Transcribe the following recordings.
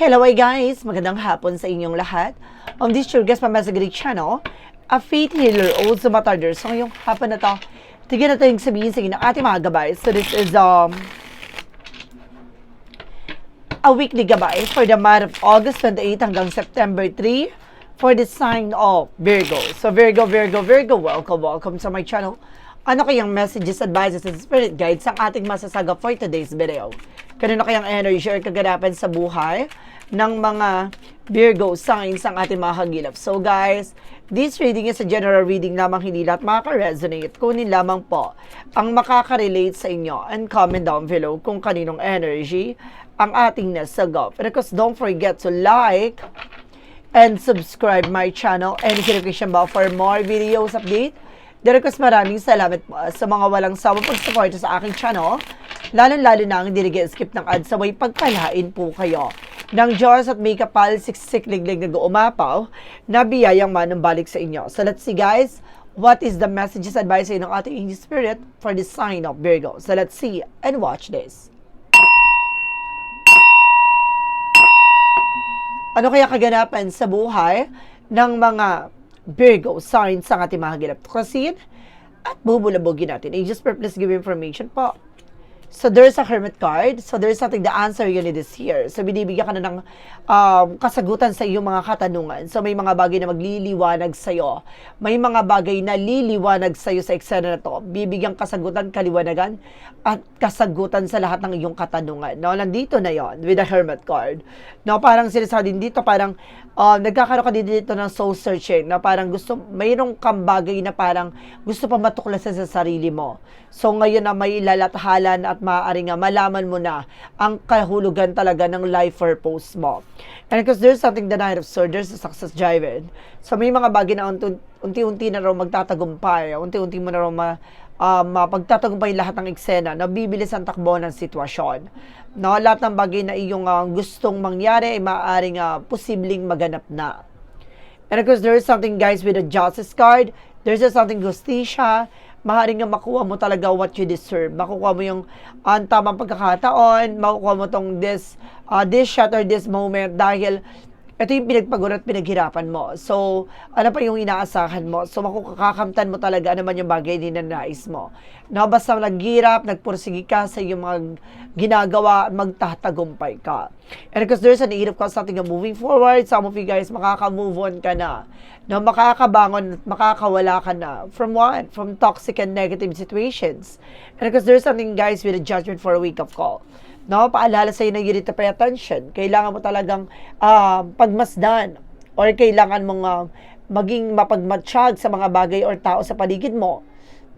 Hello hi guys! Magandang hapon sa inyong lahat. On this your guest Pamasa Greek channel, a faith healer also matarder. So ngayong hapon na to, tigyan natin yung sabihin sa inyo ng ating mga gabay. So this is um a weekly gabay for the month of August 28 hanggang September 3 for the sign of Virgo. So Virgo, Virgo, Virgo, welcome, welcome sa my channel. Ano kayang messages, advices, and spirit guides ang ating masasaga for today's video? Kanino kayang energy or kaganapan sa buhay ng mga Virgo signs ang ating mga hagilap? So guys, this reading is a general reading lamang hindi lahat makaka-resonate. Kunin lamang po ang makaka-relate sa inyo and comment down below kung kaninong energy ang ating nasagap. And of don't forget to like, and subscribe my channel and hit notification bell for more videos update. Direkos maraming salamat po sa mga walang sawang pag-support sa aking channel. Lalo-lalo na ang skip ng ads sa way pagpalain po kayo ng Diyos at may kapal siksik liglig na umapaw na biyayang manumbalik sa inyo. So let's see guys, what is the messages advice ng ating English Spirit for the sign of Virgo. So let's see and watch this. Ano kaya kaganapan sa buhay ng mga Virgo signs sa ating mga gilap tuklasin at bubulabogin natin. Just purpose give information po. So there's a hermit card. So there's something the answer you need is here. So binibigyan ka na ng um, kasagutan sa iyong mga katanungan. So may mga bagay na magliliwanag sa iyo. May mga bagay na liliwanag sa iyo sa eksena na to. Bibigyan kasagutan, kaliwanagan at kasagutan sa lahat ng iyong katanungan. No, nandito na 'yon with the hermit card. No, parang sinasabi din dito parang uh, nagkakaroon ka dito ng soul searching na parang gusto mayroong kang bagay na parang gusto pa matuklasan sa sarili mo. So ngayon na may lalathalan at maaari nga malaman mo na ang kahulugan talaga ng life purpose mo. And because there's something the Knight of Swords, there's a success driven. So may mga bagay na unti- unti-unti na raw magtatagumpay, unti-unti mo na raw ma, uh, mapagtatagumpay lahat ng eksena, nabibilis ang takbo ng sitwasyon. No, lahat ng bagay na iyong uh, gustong mangyari ay maaaring uh, posibleng maganap na. And of course, there is something guys with a justice card. There's just something justisya maaaring nga makuha mo talaga what you deserve. Makukuha mo yung ang tamang pagkakataon, makukuha mo tong this, uh, this shot or this moment dahil ito yung pinagpagod at pinaghirapan mo. So, ano pa yung inaasahan mo? So, makakakamtan mo talaga ano man yung bagay din na nais mo. No, basta naghirap, nagpursigi ka sa iyong mga ginagawa, magtatagumpay ka. And because there's an need of course moving forward, some of you guys makaka-move on ka na. No, makakabangon makakawala ka na. From what? From toxic and negative situations. And because there's something guys with a judgment for a week of call no, paalala sa iyo na you need to pay attention. Kailangan mo talagang uh, pagmasdan or kailangan mong uh, maging mapagmatsyag sa mga bagay or tao sa paligid mo.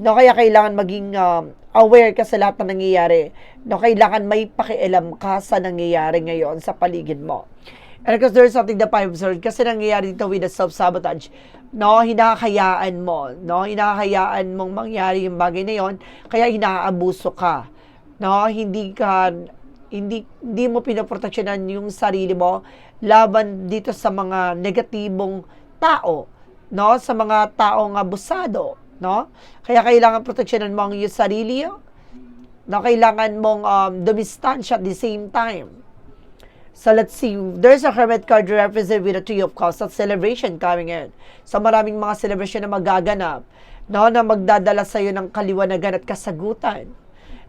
No, kaya kailangan maging uh, aware ka sa lahat ng nangyayari. No, kailangan may pakialam ka sa nangyayari ngayon sa paligid mo. And because there's something that I observed, kasi nangyayari dito with the self-sabotage, no, hinahayaan mo, no, hinahayaan mong mangyari yung bagay na yon, kaya hinaabuso ka, no, hindi ka hindi hindi mo pinoproteksyonan yung sarili mo laban dito sa mga negatibong tao, no? Sa mga taong abusado, no? Kaya kailangan proteksyonan mo ang iyong sarili, no? Kailangan mong um, dumistansya at the same time. So let's see, there's a hermit card represented with a tree of cups at celebration coming in. So maraming mga celebration na magaganap, no, na magdadala sa iyo ng kaliwanagan at kasagutan.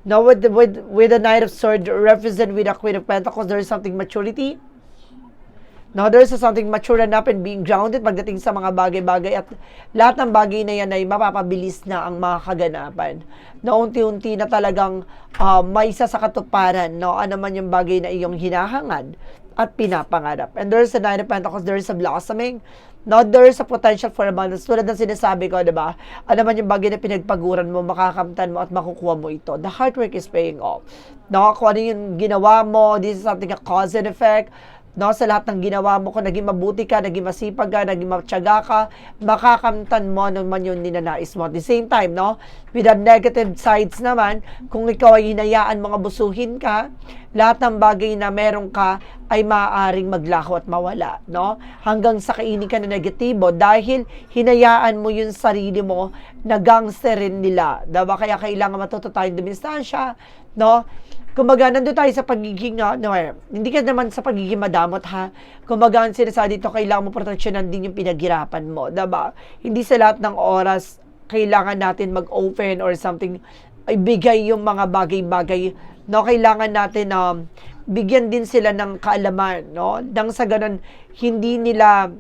Now, with the, with, with the Knight of Swords represent with the Queen of Pentacles, there is something maturity. Now, there is something mature enough and being grounded pagdating sa mga bagay-bagay at lahat ng bagay na yan ay mapapabilis na ang mga kaganapan. Na unti-unti na talagang uh, may isa sa katuparan, no? ano man yung bagay na iyong hinahangad at pinapangarap. And there is a Nine of Pentacles, there is a blossoming, No, there is a potential for abundance. Tulad ng sinasabi ko, di ba? Ano man yung bagay na pinagpaguran mo, makakamtan mo at makukuha mo ito. The hard work is paying off. No, kung ano yung ginawa mo, this is something a cause and effect no, sa lahat ng ginawa mo, kung naging mabuti ka, naging masipag ka, naging matyaga ka, makakamtan mo naman yung ninanais mo. At the same time, no, with the negative sides naman, kung ikaw ay hinayaan mga busuhin ka, lahat ng bagay na meron ka ay maaaring maglaho at mawala, no? Hanggang sa kainin ka na negatibo dahil hinayaan mo yung sarili mo na gangsterin nila. Diba? Kaya kailangan matuto tayong dumistansya, no? Kumbaga, nandun tayo sa pagiging, uh, no, eh, hindi ka naman sa pagiging madamot, ha? Kumbaga, ang sinasabi dito, kailangan mo proteksyonan din yung pinaghirapan mo, diba? Hindi sa lahat ng oras, kailangan natin mag-open or something, ibigay yung mga bagay-bagay, no? Kailangan natin, um, bigyan din sila ng kaalaman, no? Nang sa ganun, hindi nila,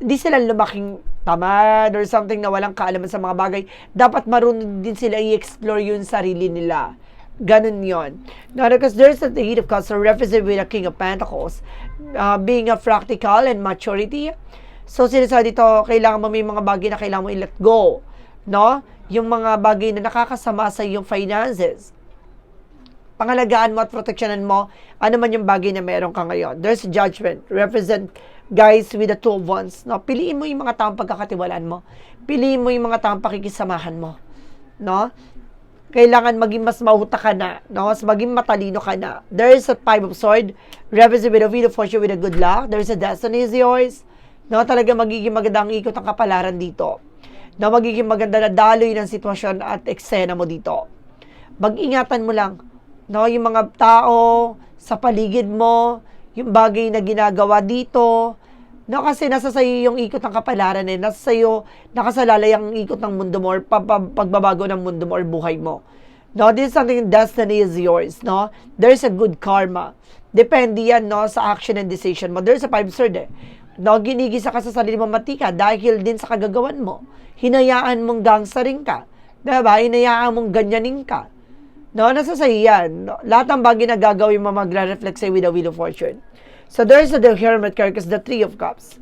hindi sila lumaking tamad or something na walang kaalaman sa mga bagay. Dapat marunong din sila i-explore yung sarili nila. Ganun yon. Now, because there's a eight of so represent with a king of pentacles, uh, being a practical and maturity. So, sinasabi dito, kailangan mo may mga bagay na kailangan mo i-let go. No? Yung mga bagay na nakakasama sa iyong finances pangalagaan mo at proteksyonan mo ano man yung bagay na meron ka ngayon. There's judgment. Represent guys with the two of wands. No? Piliin mo yung mga taong pagkakatiwalaan mo. Piliin mo yung mga taong pakikisamahan mo. No? Kailangan maging mas mahuta ka na. No? Mas maging matalino ka na. There is a five of sword. Represent with a wheel of fortune with a good luck. There is a destiny is yours. No? Talaga magiging magandang ikot ang kapalaran dito. No? Magiging maganda na daloy ng sitwasyon at eksena mo dito. Mag-ingatan mo lang no, yung mga tao sa paligid mo, yung bagay na ginagawa dito, no, kasi nasa sayo yung ikot ng kapalaran eh, nasa sayo, nakasalalay ang ikot ng mundo mo or pagbabago ng mundo mo or buhay mo. No, this is something, destiny is yours, no? There's a good karma. Depende yan, no, sa action and decision mo. There's a five sword eh. No, ginigisa ka sa sarili mo matika dahil din sa kagagawan mo. Hinayaan mong gangsterin ka. Diba? Hinayaan mong ganyanin ka. No, nasa sa yan. No? Lahat ng bagay na gagawin mo magre-reflect sa'yo with the Wheel of Fortune. So, there's the Hermit card because the Three of Cups.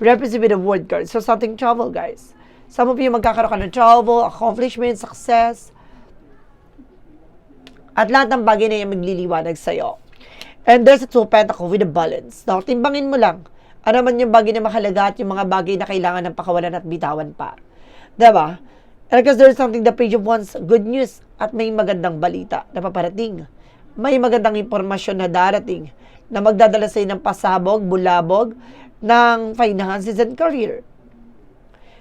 Represent with the Word card. So, something trouble, guys. Some of you magkakaroon ka ng travel, accomplishment, success. At lahat ng bagay na yan magliliwanag sa'yo. And there's a two pentacle with a balance. Now, timbangin mo lang. Ano man yung bagay na mahalaga at yung mga bagay na kailangan ng pakawalan at bitawan pa. Diba? And because there's something the page of wants, good news at may magandang balita na paparating. May magandang impormasyon na darating na magdadala sa ng pasabog, bulabog ng finances and career.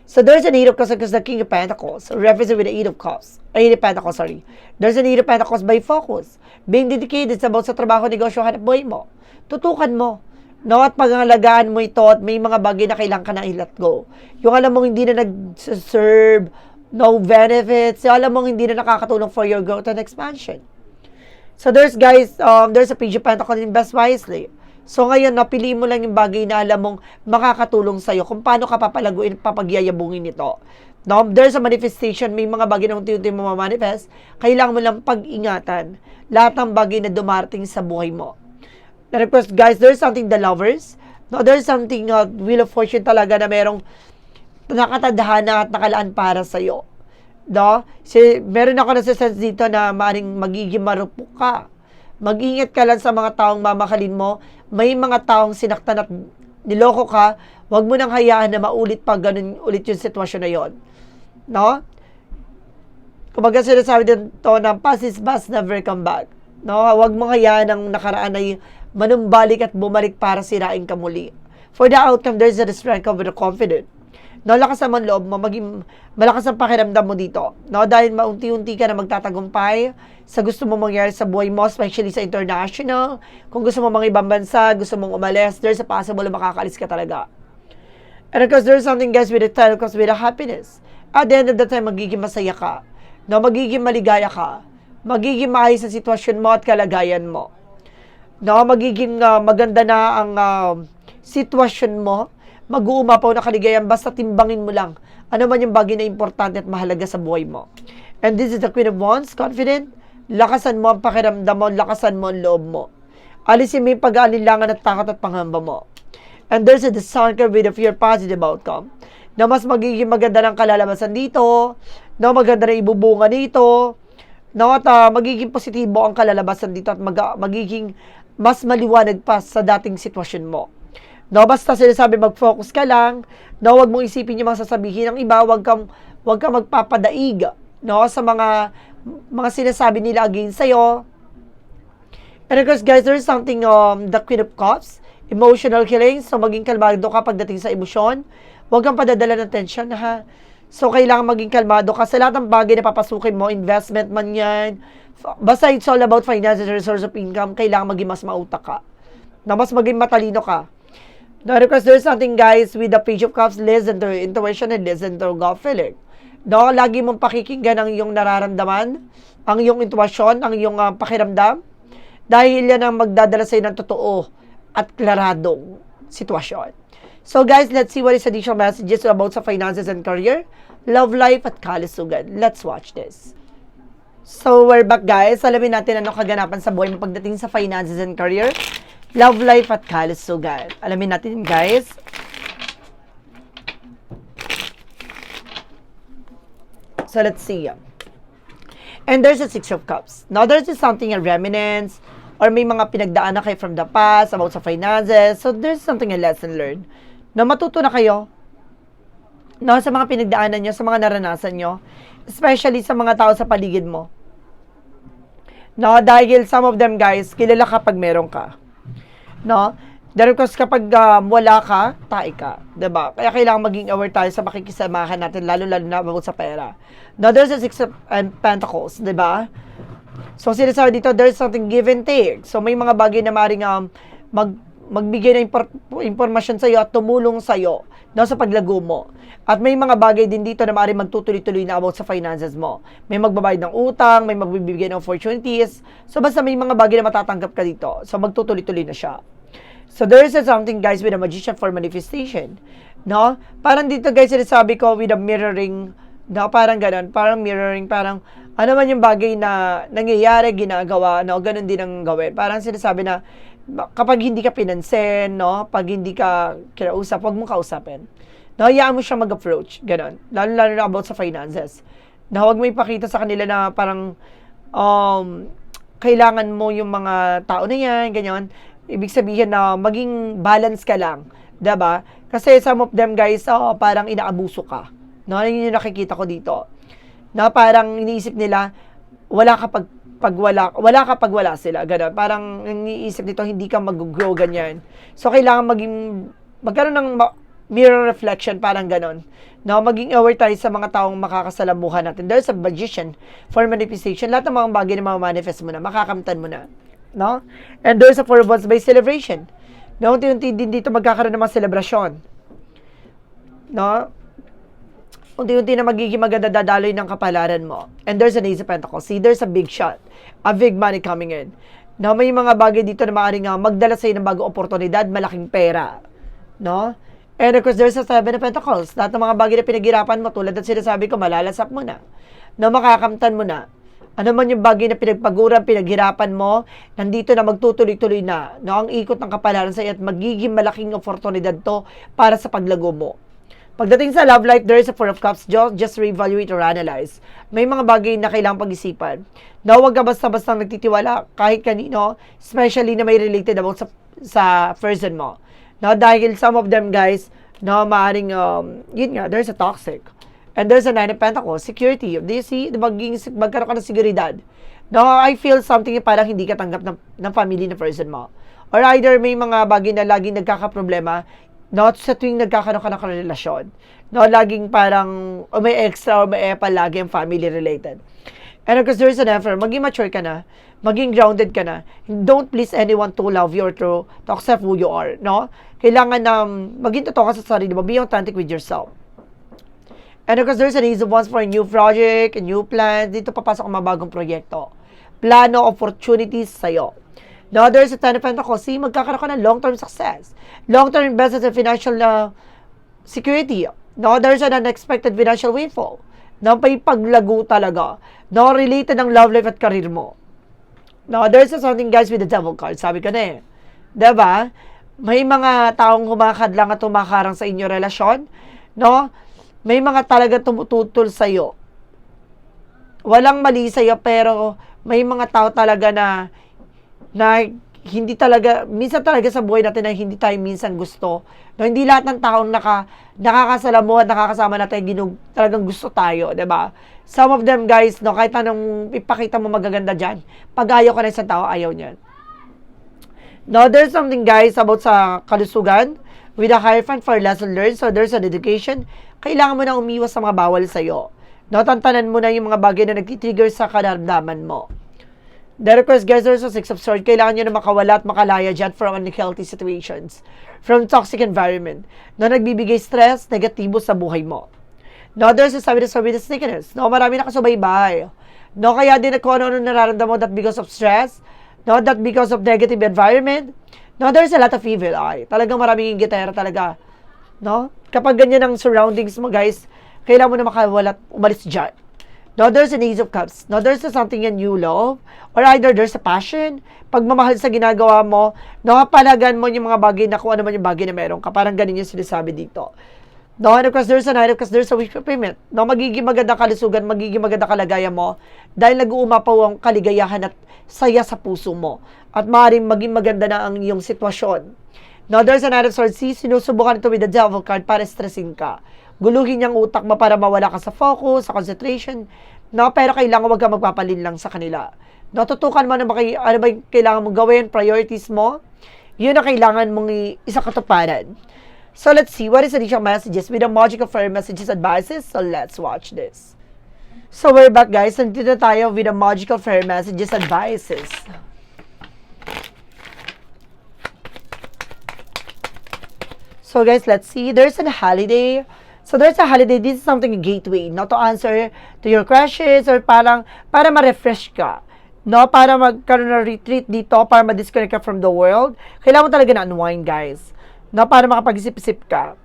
So there's an eight of cups because the king of pentacles represent with the eight of cups. Eight of pentacles, sorry. There's an eight of pentacles by focus. Being dedicated sa about sa trabaho, negosyo, hanap buhay mo. Tutukan mo. No, at pangalagaan mo ito at may mga bagay na kailangan ka na i-let go. Yung alam mong hindi na nag-serve no benefits. Alam mong hindi na nakakatulong for your growth and expansion. So there's guys, um, there's a of Pentacle invest wisely. So ngayon, napili mo lang yung bagay na alam mong makakatulong sa'yo kung paano ka papalaguin, papagyayabungin ito. No? There's a manifestation, may mga bagay na unti-unti mo mamanifest, kailangan mo lang pag-ingatan lahat ng bagay na dumarating sa buhay mo. Of course, guys, there's something the lovers. No, there's something uh, Wheel of Fortune talaga na merong nakatadhana at nakalaan para sa iyo. No? Si, meron ako nasa-sense dito na maring magiging marupok ka. Mag-ingat ka lang sa mga taong mamahalin mo. May mga taong sinaktan at niloko ka, wag mo nang hayaan na maulit pa ganun ulit yung sitwasyon na yon. No? Kumbaga sinasabi din to na past is past, never come back. No? Wag mo hayaan ang nakaraan ay manumbalik at bumalik para sirain ka muli. For the outcome, there's a strength of the confident no, lakas naman loob mo, maging malakas ang pakiramdam mo dito. No, dahil maunti-unti ka na magtatagumpay sa gusto mo mangyari sa buhay mo, especially sa international. Kung gusto mo mga ibang bansa, gusto mong umalis, there's a possible na makakalis ka talaga. And of course, there's something guys with the time comes with a happiness. At the end of the time, magiging masaya ka. No, magiging maligaya ka. Magiging maayos sa sitwasyon mo at kalagayan mo. No, magiging uh, maganda na ang uh, sitwasyon mo mag-uumapaw na kaligayan basta timbangin mo lang ano man yung bagay na importante at mahalaga sa buhay mo. And this is the Queen of Wands, confident, lakasan mo ang pakiramdam mo, lakasan mo ang loob mo. Alisin mo yung pag-aalilangan at takot at panghamba mo. And there's a desire with a fear positive outcome na mas magiging maganda ng kalalabasan dito, na maganda na ibubunga dito, na at uh, magiging positibo ang kalalabasan dito at mag- magiging mas maliwanag pa sa dating sitwasyon mo. No, basta sinasabi mag-focus ka lang, no, wag mong isipin yung mga sasabihin ng iba, wag kang wag kang magpapadaig, no, sa mga mga sinasabi nila against sa'yo. And of course, guys, there is something, um, the Queen of Cups, emotional healing, so maging kalmado ka pagdating sa emosyon. Huwag kang padadala ng tension, ha? So, kailangan maging kalmado ka sa lahat ng bagay na papasukin mo, investment man yan. Basta it's all about finances and resource of income, kailangan maging mas mautak ka. Na mas maging matalino ka. No, because there's something, guys, with the Page of Cups, listen to intuition and listen to gut feeling. No, lagi mong pakikinggan ang iyong nararamdaman, ang iyong intuition, ang iyong ah, pakiramdam. Dahil yan ang magdadala sa'yo ng totoo at klaradong sitwasyon. So guys, let's see what is additional messages about sa finances and career, love life at kalusugan. Let's watch this. So we're back guys. Alamin natin ano kaganapan sa buhay mo pagdating sa finances and career, love life at kalusugan. Alamin natin guys. So let's see. And there's a Six of Cups. Now, there's just something, a remnants, or may mga pinagdaan na kayo from the past about sa finances. So, there's something, a lesson learned. Na matuto na kayo no, sa mga pinagdaanan nyo, sa mga naranasan nyo. Especially sa mga tao sa paligid mo. No, dahil some of them, guys, kilala kapag meron ka. No? Dahil kasi kapag um, wala ka, tae ka. 'di ba? Kaya kailangan maging aware tayo sa makikisamahan natin, lalo-lalo na about sa pera. Now, there's a six of um, pentacles, 'di ba? So, sinasabi dito, there's something give and take. So, may mga bagay na maring um, mag, magbigay ng impor- impormasyon sa'yo at tumulong sa'yo no, sa paglago mo. At may mga bagay din dito na maaaring magtutuloy-tuloy na about sa finances mo. May magbabayad ng utang, may magbibigay ng opportunities. So, basta may mga bagay na matatanggap ka dito. So, magtutuloy-tuloy na siya. So, there is something, guys, with a magician for manifestation. No? Parang dito, guys, sinasabi ko with a mirroring, no? Parang ganun. Parang mirroring, parang ano man yung bagay na nangyayari, ginagawa, no? Ganun din ang gawin. Parang sinasabi na, kapag hindi ka pinansin, no? Pag hindi ka kinausap, huwag mong kausapin. No, hayaan mo siya mag-approach. Ganon. Lalo-lalo na about sa finances. Na huwag mo ipakita sa kanila na parang um, kailangan mo yung mga tao na yan, ganyan. Ibig sabihin na maging balance ka lang. 'di ba? Kasi some of them guys, oh, parang inaabuso ka. No, yun yung nakikita ko dito. Na parang iniisip nila, wala ka pag, pag wala, wala ka pag wala sila. Ganun. Parang iniisip nito, hindi ka mag-grow ganyan. So, kailangan maging, magkaroon ng ma- mirror reflection, parang ganon. No, maging aware tayo sa mga taong makakasalamuhan natin. There's a magician for manifestation. Lahat ng mga bagay na manifest mo na, makakamtan mo na. No? And there's a four wands by celebration. No, unti-unti din dito magkakaroon ng mga selebrasyon. No? Unti-unti na magiging maganda dadaloy ng kapalaran mo. And there's an ace of pentacles. See, there's a big shot. A big money coming in. No, may mga bagay dito na maaaring uh, magdala sa'yo ng bagong oportunidad, malaking pera. No? And of course, there's a seven of pentacles. Lahat ng mga bagay na pinaghirapan mo, tulad ng sinasabi ko, malalasap mo na. No, makakamtan mo na. Ano man yung bagay na pinagpaguran, pinaghirapan mo, nandito na magtutuloy-tuloy na. No, ang ikot ng kapalaran sa iyo at magiging malaking oportunidad to para sa paglago mo. Pagdating sa love life, there is a four of cups. Just, just reevaluate or analyze. May mga bagay na kailangang pag-isipan. Na huwag ka basta-basta nagtitiwala kahit kanino, especially na may related about sa, sa person mo. No, dahil some of them guys, no, maaring, um, yun nga, there's a toxic. And there's a nine of pentacles, security. Do you see? Maging, magkaroon ka ng seguridad. No, I feel something yung parang hindi ka tanggap ng, ng family na person mo. Or either may mga bagay na laging nagkakaproblema, no, sa tuwing nagkakaroon ka ng relasyon. No, laging parang, o may extra o may epa lagi ang family related. And of course, there's an effort. Maging mature ka na. Maging grounded ka na. Don't please anyone to love you or to, to accept who you are. No? Kailangan na um, maging totoo ka sa sarili mo. Be authentic with yourself. And of course, there's an ease of ones for a new project, a new plan. Dito papasok ang mga bagong proyekto. Plano, opportunities sa'yo. Now, there's a ten of pentacles. See, magkakaroon ka ng long-term success. Long-term investments and financial uh, security. No, there's an unexpected financial windfall. No, may paglago talaga. No, related ng love life at career mo. No, there's a something guys with the devil card. Sabi ko na eh. 'Di ba? May mga taong humakad lang at tumakarang sa inyo relasyon. No? May mga talaga tumututol sa iyo. Walang mali sa iyo pero may mga tao talaga na na hindi talaga, minsan talaga sa buhay natin na hindi tayo minsan gusto. No, hindi lahat ng taong naka, nakakasalamuhan, nakakasama natin, ginug, talagang gusto tayo, ba? Some of them, guys, no, kahit anong ipakita mo magaganda dyan, pag ayaw ka na isang tao, ayaw niyan. No, there's something, guys, about sa kalusugan with a Hierophant for lesson learned. So, there's an education, kailangan mo na umiwas sa mga bawal sa'yo. No, tantanan mo na yung mga bagay na nagtitrigger sa karamdaman mo. The request guys, there's a six of swords. Kailangan nyo na makawala at makalaya dyan from unhealthy situations. From toxic environment. No, nagbibigay stress, negatibo sa buhay mo. No, there's a sabi na sabi na sneakiness. No, marami na kasubaybay. No, kaya din kung ano nararamdaman mo that because of stress. No, that because of negative environment. No, there's a lot of evil eye. Talagang maraming gitara talaga. No? Kapag ganyan ang surroundings mo, guys, kailangan mo na makawala at umalis dyan. No, there's an ace of cups. No, there's something in you love. Or either there's a passion. Pagmamahal sa ginagawa mo. No, palagan mo yung mga bagay na kung ano man yung bagay na meron ka. Parang ganun yung sinasabi dito. No, and of course, there's a night, of course, there's a wish fulfillment. No, magiging maganda kalusugan, magiging maganda kalagayan mo dahil nag-uumapaw ang kaligayahan at saya sa puso mo. At maaaring maging maganda na ang iyong sitwasyon. No, there's a night of swords. See, sinusubukan ito with the devil card para stressin ka. Guluhin niyang utak mo para mawala ka sa focus, sa concentration. No, pero kailangan wag ka magpapalin lang sa kanila. No, tutukan mo na ba ano ba yung kailangan mong gawin, priorities mo. Yun ang kailangan mong isa katuparan. So let's see, what is additional messages with the magical fairy messages advices? So let's watch this. So we're back guys, nandito na tayo with the magical fairy messages advices. So guys, let's see. There's a holiday. So there's a holiday. This is something gateway, not to answer to your crushes or parang para ma-refresh ka. No, para magkaroon ng retreat dito, para ma-disconnect ka from the world. Kailangan mo talaga na unwind, guys. No, para makapag-isip-isip ka.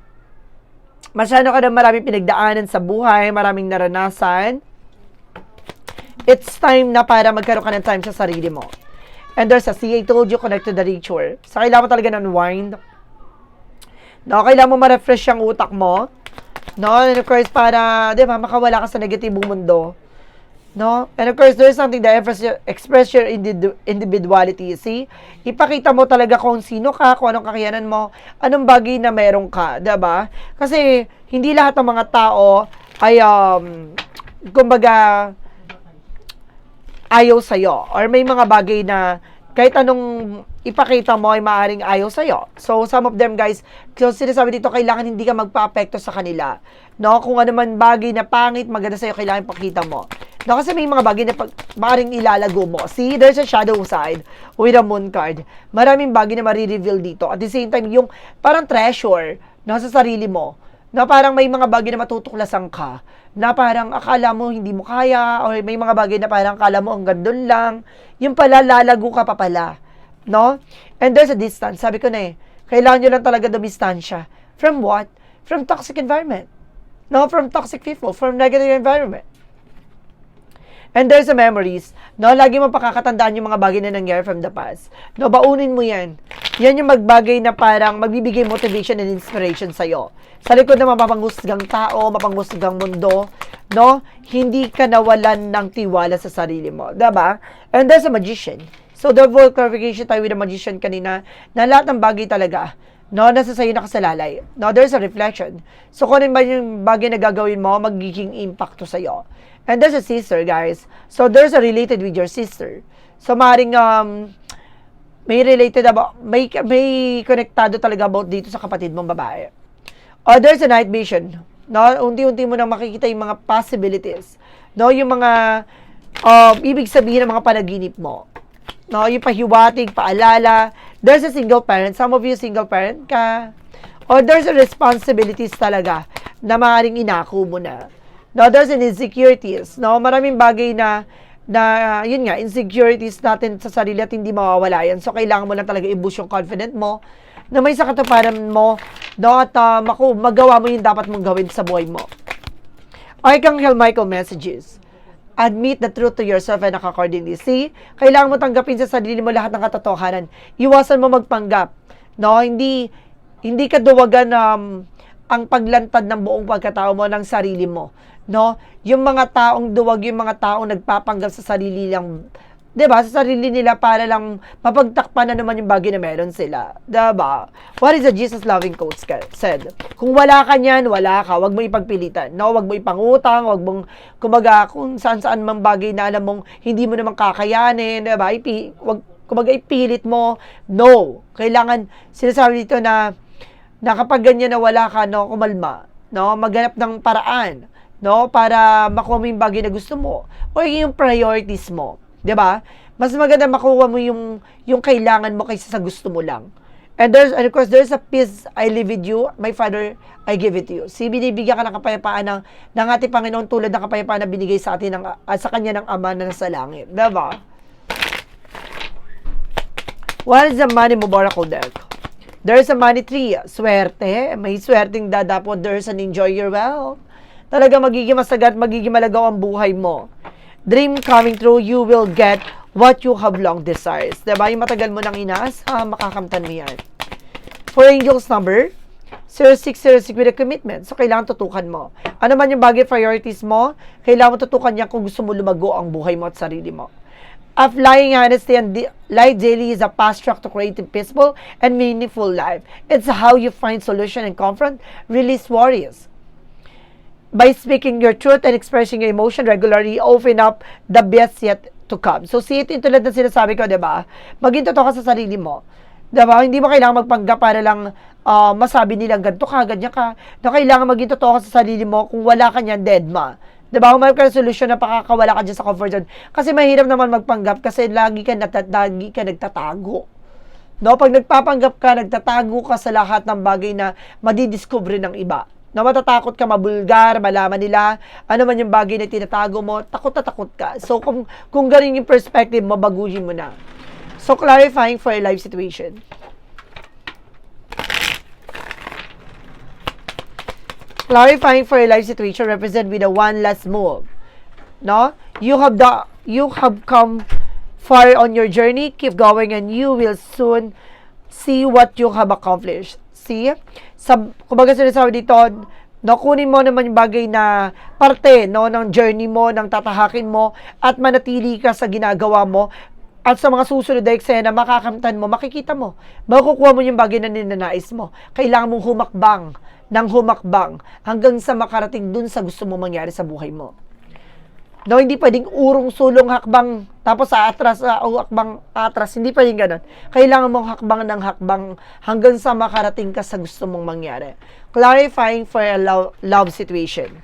Masyado ka na maraming pinagdaanan sa buhay, maraming naranasan. It's time na para magkaroon ka ng time sa sarili mo. And there's a see, I told you, connect to the ritual. So, kailangan mo talaga na unwind. No, kailangan mo ma-refresh yung utak mo. No, and of course, para, di ba, makawala ka sa negatibong mundo. No? And of course, there's something that express your, express your indi- individuality. See? Ipakita mo talaga kung sino ka, kung anong kakayanan mo, anong bagay na meron ka, 'di ba? Kasi hindi lahat ng mga tao ay um kumbaga ayaw sa'yo. Or may mga bagay na kahit anong ipakita mo ay maaaring ayaw sa'yo. So, some of them, guys, so sinasabi dito, kailangan hindi ka magpa-apekto sa kanila. No? Kung ano man bagay na pangit, maganda sa'yo, kailangan ipakita mo. No? Kasi may mga bagay na pag, maaaring ilalago mo. See, there's a shadow side with a moon card. Maraming bagay na marireveal dito. At the same time, yung parang treasure no, sa sarili mo na parang may mga bagay na matutuklasan ka, na parang akala mo hindi mo kaya, or may mga bagay na parang akala mo ang gandun lang, yung pala lalago ka pa pala. No? And there's a distance. Sabi ko na eh, kailangan nyo lang talaga dumistansya. From what? From toxic environment. No? From toxic people. From negative environment. And there's a memories. No, lagi mo pakakatandaan yung mga bagay na nangyari from the past. No, baunin mo yan. Yan yung magbagay na parang magbibigay motivation and inspiration sa'yo. Sa likod ng mapanghusgang tao, mapanghusgang mundo, no, hindi ka nawalan ng tiwala sa sarili mo. Diba? And there's a magician. So, the full clarification tayo with a magician kanina, na lahat ng bagay talaga, no, nasa sa'yo nakasalalay. No, there's a reflection. So, kung ano ba yung bagay na gagawin mo, magiging impact to sa'yo. And there's a sister, guys. So, there's a related with your sister. So, maaaring, um, may related about, may, may konektado talaga about dito sa kapatid mong babae. Or there's a night vision. No, unti-unti mo nang makikita yung mga possibilities. No, yung mga, um, ibig sabihin ng mga panaginip mo. No, yung pahiwatig, paalala. There's a single parent. Some of you single parent ka. Or there's a responsibilities talaga na maaaring inako mo na. No, there's an insecurities. No, maraming bagay na na yun nga, insecurities natin sa sarili at hindi mawawala yan. So, kailangan mo lang talaga i-boost yung confident mo na may sa katuparan mo no, at uh, maku, magawa mo yung dapat mong gawin sa buhay mo. Archangel Michael messages. Admit the truth to yourself and accordingly. See, kailangan mo tanggapin sa sarili mo lahat ng katotohanan. Iwasan mo magpanggap. No, hindi hindi ka duwagan um, ang paglantad ng buong pagkatao mo ng sarili mo. No? Yung mga taong duwag, yung mga taong nagpapanggap sa sarili lang, 'di ba? Sa sarili nila para lang mapagtakpan na naman yung bagay na meron sila. 'Di ba? What is the Jesus loving quote said? Kung wala ka niyan, wala ka. Huwag mo ipagpilitan. No, huwag mo ipangutang, huwag mong kumaga kung saan-saan mang bagay na alam mong hindi mo naman kakayanin, 'di ba? Ipi, wag kumaga ipilit mo. No. Kailangan sinasabi dito na na ganyan na wala ka, no, kumalma. no? Maghanap ng paraan, no? Para makuha mo yung bagay na gusto mo o yung priorities mo, 'di ba? Mas maganda makuha mo yung yung kailangan mo kaysa sa gusto mo lang. And there's, and of course, there's a peace I live with you. My Father, I give it to you. Si binibigyan ka ng kapayapaan ng, ng ating Panginoon tulad ng kapayapaan na binigay sa atin ng, ah, sa Kanya ng Ama na nasa langit. Diba? What is the money Mubarak deck? There's a money tree. Swerte. May swerteng dadapon. There's an enjoy your wealth. Talaga magiging masagat, magiging malagaw ang buhay mo. Dream coming true, you will get what you have long desires. Diba? Yung matagal mo nang inaas, ha, makakamtan mo yan. For angels number, 0606 with a commitment. So, kailangan tutukan mo. Ano man yung bagay priorities mo, kailangan mo tutukan yan kung gusto mo lumago ang buhay mo at sarili mo. A flying honesty and light daily is a fast track to creating peaceful and meaningful life. It's how you find solution and confront, release worries. By speaking your truth and expressing your emotion regularly, open up the best yet to come. So, see it yung tulad na sinasabi ko, di ba? Maging totoo ka sa sarili mo. Di ba? Hindi mo kailangan magpanggap para lang ah, masabi nilang ganito ka, ganyan ka. Na kailangan maging totoo ka sa sarili mo. Kung wala ka niyan, dead ma. Di ba? Humayop ka ng solusyon na pakakawala ka dyan sa comfort zone. Kasi mahirap naman magpanggap kasi lagi ka, nat- lagi ka nagtatago. No, pag nagpapanggap ka, nagtatago ka sa lahat ng bagay na madidiscover ng iba. Na matatakot ka mabulgar, malaman nila ano man yung bagay na tinatago mo, takot na takot ka. So, kung, kung ganun yung perspective mo, baguhin mo na. So, clarifying for a life situation. Clarifying for a life situation represent with a one last move. No? You have the you have come far on your journey. Keep going and you will soon see what you have accomplished. See? Sa, kumbaga sinasabi dito, no, kunin mo naman yung bagay na parte no, ng journey mo, ng tatahakin mo, at manatili ka sa ginagawa mo. At sa mga susunod na eksena, makakamtan mo, makikita mo. Makukuha mo yung bagay na ninanais mo. Kailangan mong humakbang ng humakbang hanggang sa makarating dun sa gusto mo mangyari sa buhay mo. No, hindi pwedeng urong sulong hakbang tapos sa atras sa o hakbang atras, hindi pwedeng ganun. Kailangan mong hakbang ng hakbang hanggang sa makarating ka sa gusto mong mangyari. Clarifying for a love, love situation.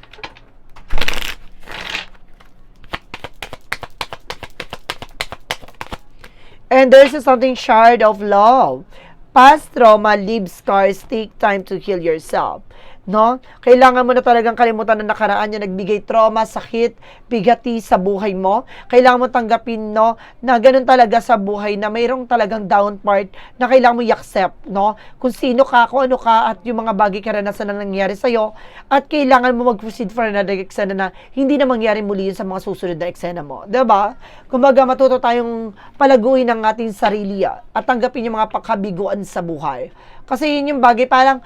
And there's something shard of love. Past trauma leaves scars. Take time to heal yourself. No? Kailangan mo na talagang kalimutan na nakaraan yung nagbigay trauma, sakit, bigati sa buhay mo. Kailangan mo tanggapin, no, na ganun talaga sa buhay na mayroong talagang down part na kailangan mo i-accept, no? Kung sino ka, kung ano ka, at yung mga bagay karanasan na nangyari sa'yo, at kailangan mo mag-proceed for another eksena na hindi na mangyari muli yun sa mga susunod na eksena mo. ba? Kumbaga, matuto tayong palaguin ang ating sarili ah, at tanggapin yung mga pakabiguan sa buhay. Kasi yun yung bagay, parang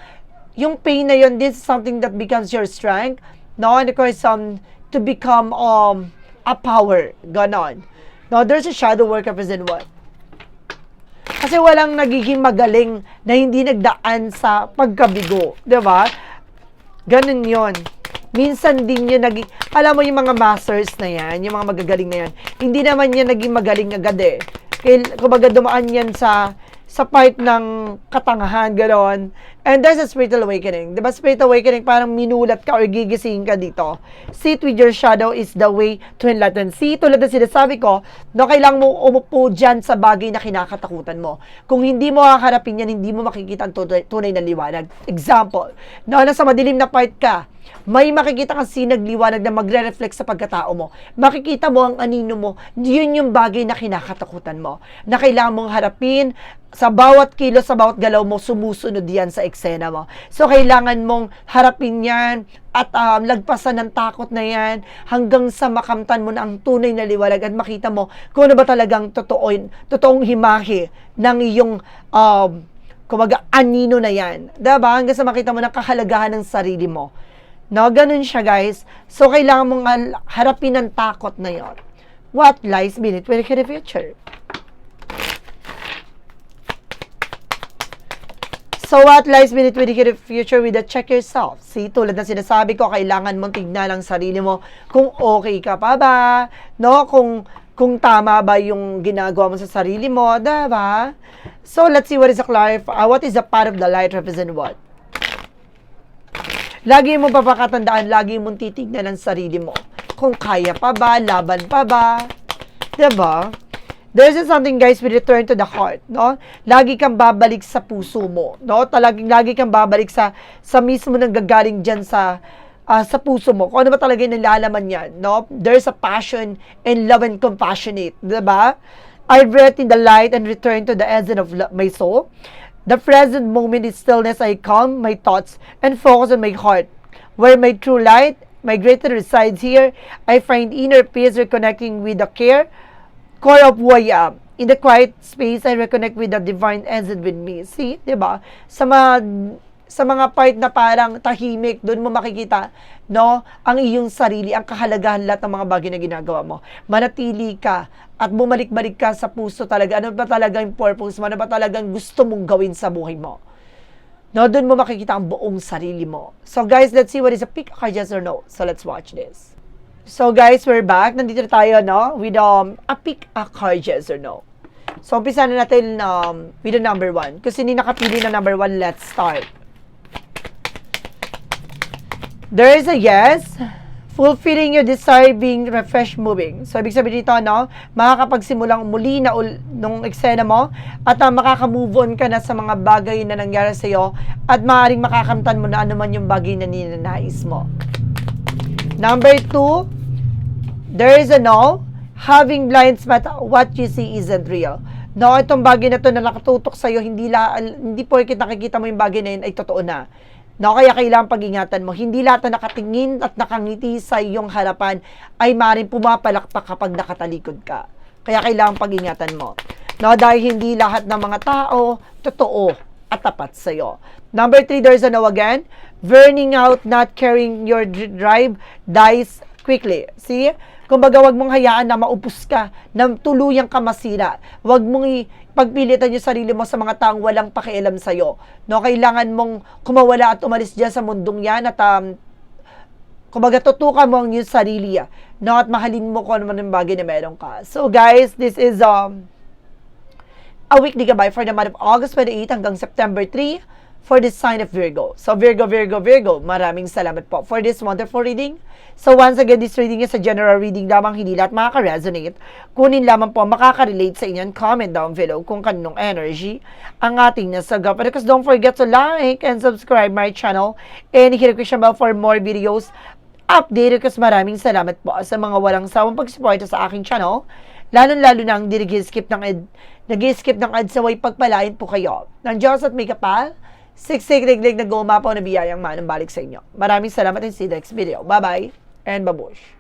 yung pain na yun, this is something that becomes your strength. No, and of course, um, to become um, a power. Ganon. No, there's a shadow work represent what? Kasi walang nagiging magaling na hindi nagdaan sa pagkabigo. Di ba? Ganun yon. Minsan din yun naging, alam mo yung mga masters na yan, yung mga magagaling na yan, hindi naman yan naging magaling agad eh. Kaya, kumbaga dumaan yan sa sa part ng katangahan, gano'n. And there's a spiritual awakening. Di ba spiritual awakening, parang minulat ka or gigising ka dito. Sit with your shadow is the way to enlighten. See, tulad ng sinasabi ko, no, kailangan mo umupo dyan sa bagay na kinakatakutan mo. Kung hindi mo haharapin yan, hindi mo makikita ang tunay na liwanag. Example, no, nasa madilim na part ka, may makikita kang sinagliwanag na magre-reflect sa pagkatao mo. Makikita mo ang anino mo. Yun yung bagay na kinakatakutan mo. Na kailangan mong harapin sa bawat kilo, sa bawat galaw mo, sumusunod yan sa eksena mo. So, kailangan mong harapin yan at um, lagpasan ng takot na yan hanggang sa makamtan mo na ang tunay na liwanag at makita mo kung ano ba talagang totoo, totoong himahi ng iyong um, kumaga anino na yan. Diba? Hanggang sa makita mo ng kahalagahan ng sarili mo. No, ganun siya guys. So, kailangan mong harapin ang takot na yon. What lies beneath when the future? So, what lies beneath when the future with the check yourself? See, tulad na sinasabi ko, kailangan mong tignan ang sarili mo kung okay ka pa ba, no? Kung kung tama ba yung ginagawa mo sa sarili mo, diba? So, let's see what is the clarify, uh, what is the part of the light represent what? Lagi mo papakatandaan, lagi mong titignan ang sarili mo. Kung kaya pa ba, laban pa ba. Diba? There's just something guys, we return to the heart, no? Lagi kang babalik sa puso mo, no? Talagang lagi kang babalik sa sa mismo nang gagaling diyan sa ah, sa puso mo. Kung ano ba talaga yung nilalaman yan, no? There's a passion and love and compassionate, 'di ba? I breathe in the light and return to the essence of my soul. The present moment is stillness. I calm my thoughts and focus on my heart. Where my true light, my greater resides here, I find inner peace reconnecting with the care, core of who I am. In the quiet space, I reconnect with the divine essence with me. See, di ba? Sa mga, sa mga part na parang tahimik, doon mo makikita, no, ang iyong sarili, ang kahalagahan lahat ng mga bagay na ginagawa mo. Manatili ka at bumalik-balik ka sa puso talaga. Ano ba talaga yung purpose mo? Ano ba talagang gusto mong gawin sa buhay mo? No, doon mo makikita ang buong sarili mo. So guys, let's see what is a pick card yes or no. So let's watch this. So guys, we're back. Nandito na tayo, no? With um, a pick a card yes or no. So umpisa na natin um, with the number one. Kasi hindi nakapili na number one, let's start. There is a yes. Fulfilling your desire being refresh moving. So, ibig sabihin dito, no? Makakapagsimulang muli na ul- nung eksena mo at uh, makaka-move on ka na sa mga bagay na nangyari sa iyo at maaaring makakamtan mo na ano yung bagay na ninanais mo. Number two, there is a no. Having blind spot, what you see isn't real. No, itong bagay na to na nakatutok sa iyo, hindi la, hindi porket nakikita mo yung bagay na yun ay totoo na. No, kaya kailangan pag-ingatan mo. Hindi lahat na nakatingin at nakangiti sa iyong harapan ay maaaring pumapalakpak kapag nakatalikod ka. Kaya kailangan pag-ingatan mo. No, dahil hindi lahat ng mga tao totoo at tapat sa iyo. Number three, there's a no again. Burning out, not carrying your dr- drive, dies quickly. See? Kumbaga, wag mong hayaan na maupos ka, na tuluyang ka masira. Wag mong ipagpilitan yung sarili mo sa mga taong walang pakialam sa'yo. No, kailangan mong kumawala at umalis dyan sa mundong yan at um, kumbaga tutukan mo ang iyong sarili. ah. No, at mahalin mo kung ano man yung bagay na meron ka. So guys, this is um, a weekly gabay for the month of August 28 hanggang September 3 for the sign of Virgo. So Virgo, Virgo, Virgo, maraming salamat po for this wonderful reading. So once again, this reading is a general reading lamang, hindi lahat makaka-resonate. Kunin lamang po makaka-relate sa inyo comment down below kung kanong energy ang ating nasagap. And because don't forget to like and subscribe my channel and hit the bell for more videos update kasi maraming salamat po sa mga walang sawang pagsuporta sa aking channel. Lalo-lalo na ang nag-skip ng ad, nag-skip ng ad sa way pagpalain po kayo. Ng Diyos at may kapal, siksik liglig na gumapaw na biyayang manang balik sa inyo. Maraming salamat and see you next video. Bye-bye and babush.